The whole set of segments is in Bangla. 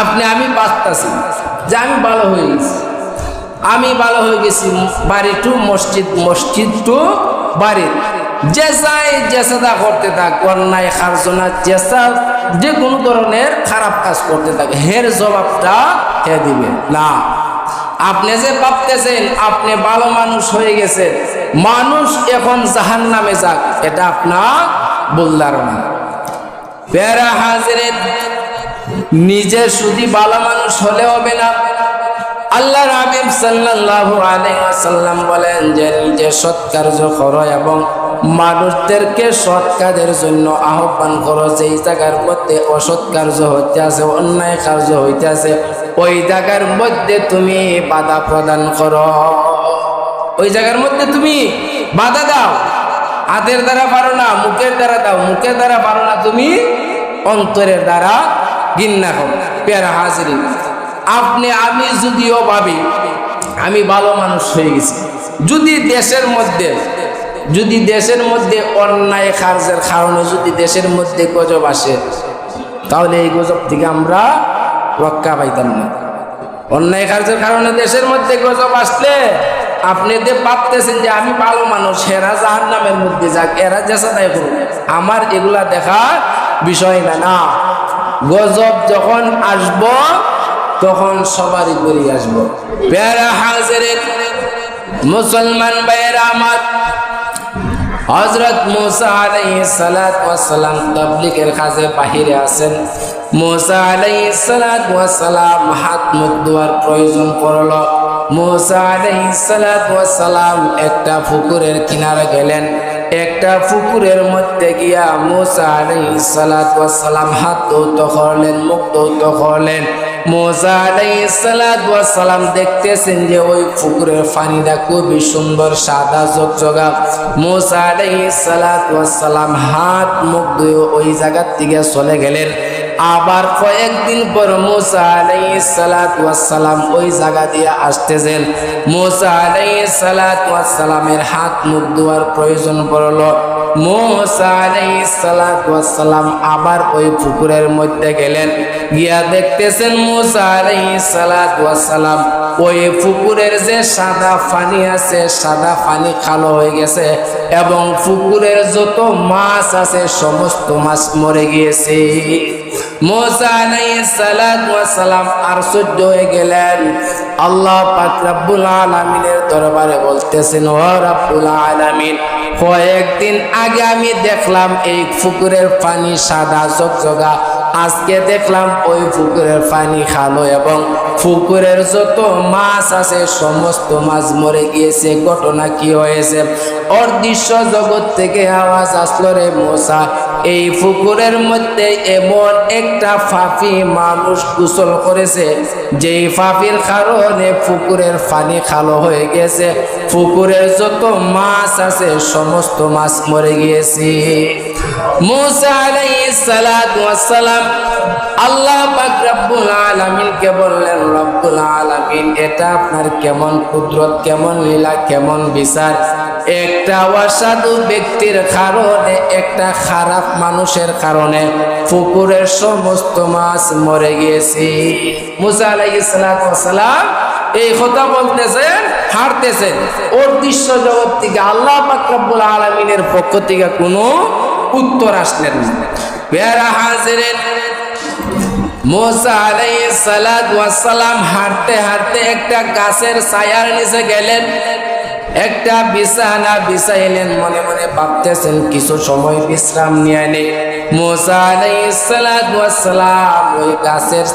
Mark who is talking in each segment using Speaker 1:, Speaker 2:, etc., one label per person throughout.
Speaker 1: আপনি, আমি বাঁচতেছি। যে আমি ভালো হয়ে গেছি। আমি ভালো হয়ে গেছি বাড়ি টু, মসজিদ মসজিদ টু, বাড়ি। চাই জেসাদা করতে থাক, অন্যায়, খারজনা চেষ্টা যে কোনো ধরনের খারাপ কাজ করতে থাকে, হের জবাবটা হে দিবে? না। আপনি যে ভাবতেছেন, আপনি ভালো মানুষ হয়ে গেছেন, মানুষ এখন জাহান নামে যাক, এটা আপনার বললার না প্যারা হাজরের নিজে শুধু ভালো মানুষ হলে হবে না। আল্লাহ হাবিব সাল্লাল্লাহু আলাইহি ওয়াসাল্লাম বলেন যে নিজে সৎ কার্য করো এবং মানুষদেরকে সৎ কাজের জন্য আহ্বান করো। যেই জায়গার মধ্যে অসৎ কার্য হইতে আছে, অন্যায় কার্য হইতে আছে, ওই জায়গার মধ্যে তুমি বাধা প্রদান করো। ওই জায়গার মধ্যে তুমি বাধা দাও। হাতের দ্বারা পারো না, মুখের দ্বারা দাও। মুখের দ্বারা পারো না তুমি, অন্তরের দ্বারা গিন্না করো পেয়ারা আপনি, আমি যদিও ভাবি, আমি ভালো মানুষ হয়ে গেছি। যদি দেশের মধ্যে, যদি দেশের মধ্যে অন্যায় কার্যের কারণে যদি দেশের মধ্যে গজব আসে, তাহলে এই গজব থেকে আমরা রক্ষা পাইতাম না। অন্যায় কার্যের কারণে দেশের মধ্যে গজব আসলে আপনি যে ভাবতেছেন যে আমি ভালো মানুষ, এরা জাহার নামের মধ্যে যাক, এরা যেসা তাই করুক, আমার এগুলা দেখার বিষয় না না। গজব যখন আসব, তখন সবারই বেরিয়ে আসব। পেয়ারা হাজরের মুসলমান ভাইয়েরা আমার হজরত মুসা আলাইহিস সালাত ওয়াস সালাম কাজে বাহিরে হাত মুখ প্রয়োজন পড়ল। মুসা আলাইহিস সালাত একটা পুকুরের কিনারে গেলেন। একটা পুকুরের মধ্যে গিয়া মোসা সালাম হাত তো করলেন, মুখ দৌত করলেন। মোসা সালাম দেখতেছেন যে ওই পুকুরের পানিটা খুবই সুন্দর, সাদা জগজগা মোসা সালাম হাত, মুখ ধুয়ে ওই জায়গার থেকে চলে গেলেন। আবার কয়েকদিন পর মোসা সালাম ওই জায়গা দিয়ে আসতেছেন। মোসা সালামের হাত মুখ ধোয়ার প্রয়োজন পড়ল। মোসা সালাম আবার ওই পুকুরের মধ্যে গেলেন। গিয়া দেখতেছেন মুসা সালাম ওই পুকুরের যে সাদা পানি আছে, সাদা পানি কালো হয়ে গেছে এবং পুকুরের যত মাছ আছে, সমস্ত মাছ মরে গিয়েছে। মোসা সালাম আর সহ্য হয়ে গেলেন। আল্লাহ পাক রাব্বুল আলামিনের দরবারে বলতেছেন, ও রাব্বুল আলামিন, কয়েকদিন আগে আমি দেখলাম এই পুকুরের পানি সাদা চকচকা আজকে দেখলাম ওই পুকুরের পানি খালো এবং পুকুরের যত মাছ আছে, সমস্ত মাছ মরে গিয়েছে। ঘটনা কি হয়েছে? অদৃশ্য জগৎ থেকে আওয়াজ আসলো রে মশা এই পুকুরের মধ্যে এমন একটা ফাফি মানুষ গোসল করেছে, যেই ফাফির কারণে পুকুরের পানি খালো হয়ে গেছে। পুকুরের যত মাছ আছে, সমস্ত মাছ মরে গিয়েছে। মুসা আল্লাহ পাক রব্বুল বললেন, রব্বুল এটা আপনার কেমন কুদরত, কেমন লীলা, কেমন বিচার? একটা অসাধু ব্যক্তির কারণে, একটা খারাপ মানুষের কারণে পুকুরের সমস্ত মাছ মরে গিয়েছে। মুসা আলাইহিস সালাতু ওয়াস সালাম এই কথা বলতেছেন, হারতেছেন। ওর দৃশ্য জগৎ থেকে আল্লাহ পাক রব্বুল আলামিনের পক্ষ থেকে কোনো উত্তর আসলেন পেয়ারা হাজিরেন একটা গাছের ছায়ার নিচে গেলেন। একটা সময় বিশ্রাম নিয়ে মোসা গাছের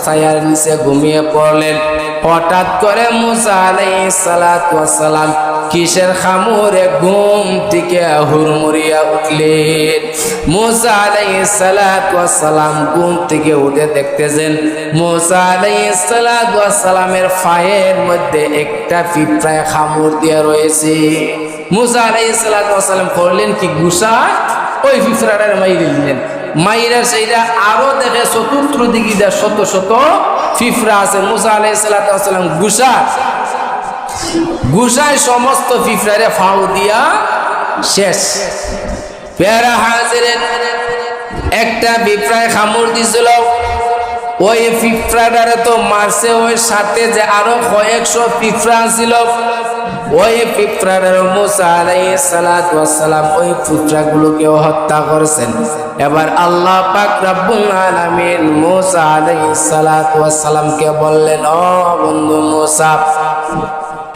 Speaker 1: নিচে ঘুমিয়ে পড়লেন। হঠাৎ করে মুসা আলাইহিস সালাত ওয়াস সালাম কিসের খামুরে ঘুম থেকে হুড়মুড়িয়া উঠলেন। থেকে উঠে দেখতেছেন মধ্যে একটা করলেন কি গুসা? ওই পিঁপড়াটার মাইরে দিলেন। মাইরা সেইটা আরও দেখে চতুর্থ দিকে শত শত ফিফরা আছে, মুসা আলাইহিস সালাত সালাম গুসা। গুসায় সমস্ত ফিফরারে ফাউ দিয়া শেষ। পেয়ারা হাজিরের একটা বিপ্রায় খামড় দিছিল। ওই পিঁপড়াটারে তো মারছে, ওই সাথে যে আরও কয়েকশো পিঁপড়া ছিল ওই পিঁপড়াটার মুসা আলাইহিস সালাতু ওয়াসসালাম ওই পিঁপড়াগুলোকেও হত্যা করেছেন। এবার আল্লাহ পাক রব্বুল আলামিন মুসা আলাইহিস সালাতু ওয়াসসালামকে বললেন, ও বন্ধু মুসা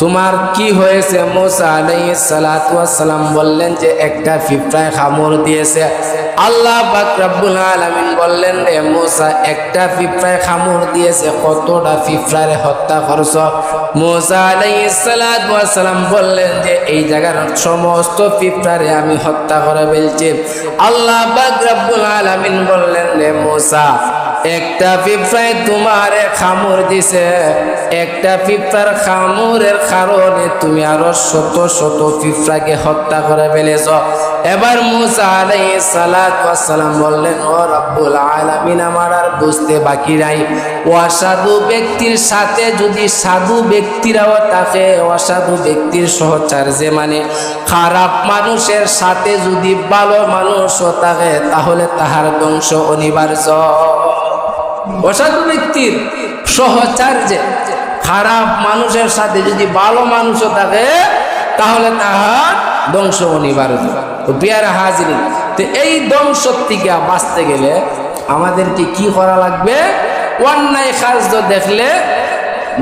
Speaker 1: তোমার কি হয়েছে? মোসা আলাইহিস সালাতু ওয়াসসালাম বললেন যে, একটা পিঁপড়ায় কামড় দিয়েছে। আল্লাহ পাক রব্বুল আলামিন বললেন রে মোসা, একটা পিঁপড়ায় কামড় দিয়েছে, কতটা পিঁপড়ারে হত্যা করছ? মোসা আলাইহিস সালাতু ওয়াসসালাম বললেন যে, এই জায়গার সমস্ত পিঁপড়ারে আমি হত্যা করে ফেলছি। আল্লাহ পাক রব্বুল আলামিন বললেন রে মোসা একটা পিঁপড়ায় তোমার খামড় দিছে, একটা পিঁপড়ার খামুরের কারণে তুমি আরও শত শত পিঁপড়াকে হত্যা করে ফেলেছ। এবার মুসা আলাইহিস সালাত ওয়াসসালাম বললেন, ও রব্বুল আলামিন, আমার আর বুঝতে বাকি নাই। অসাধু ব্যক্তির সাথে যদি সাধু ব্যক্তিরাও থাকে, অসাধু ব্যক্তির সহচার্যে মানে খারাপ মানুষের সাথে যদি ভালো মানুষও থাকে, তাহলে তাহার ধ্বংস অনিবার্য। অসাধু ব্যক্তির সহচার্যে খারাপ মানুষের সাথে যদি ভালো মানুষও থাকে, তাহলে তাহার ধ্বংস অনিবার্য। তো হাজিরি তো এই ধ্বংস থেকে বাঁচতে গেলে আমাদেরকে কি করা লাগবে? অন্যায় কাজ দেখলে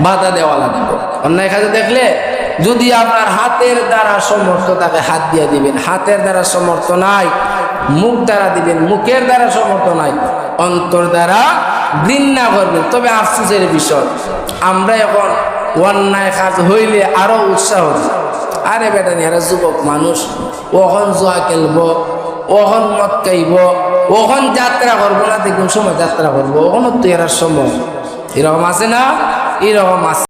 Speaker 1: বাধা দেওয়া লাগবে। অন্যায় কাজ দেখলে যদি আপনার হাতের দ্বারা সমর্থ তাকে হাত দিয়ে দিবেন। হাতের দ্বারা সমর্থ নাই, মুখ দ্বারা দিবেন। মুখের দ্বারা সমর্থ নাই। অন্তর দ্বারা ঘৃণা করবেন তবে আফসোসের বিষয়, আমরা এখন অন্যায় কাজ হইলে আরও উৎসাহ। আরে বেটা নিয়ে যুবক মানুষ ওখন জোয়া খেলব ওখন মদ খাইব ওখন যাত্রা করব না, দেখুন সময় যাত্রা করব ওখানে তো এরার সময় এরকম আছে না? এরকম আছে।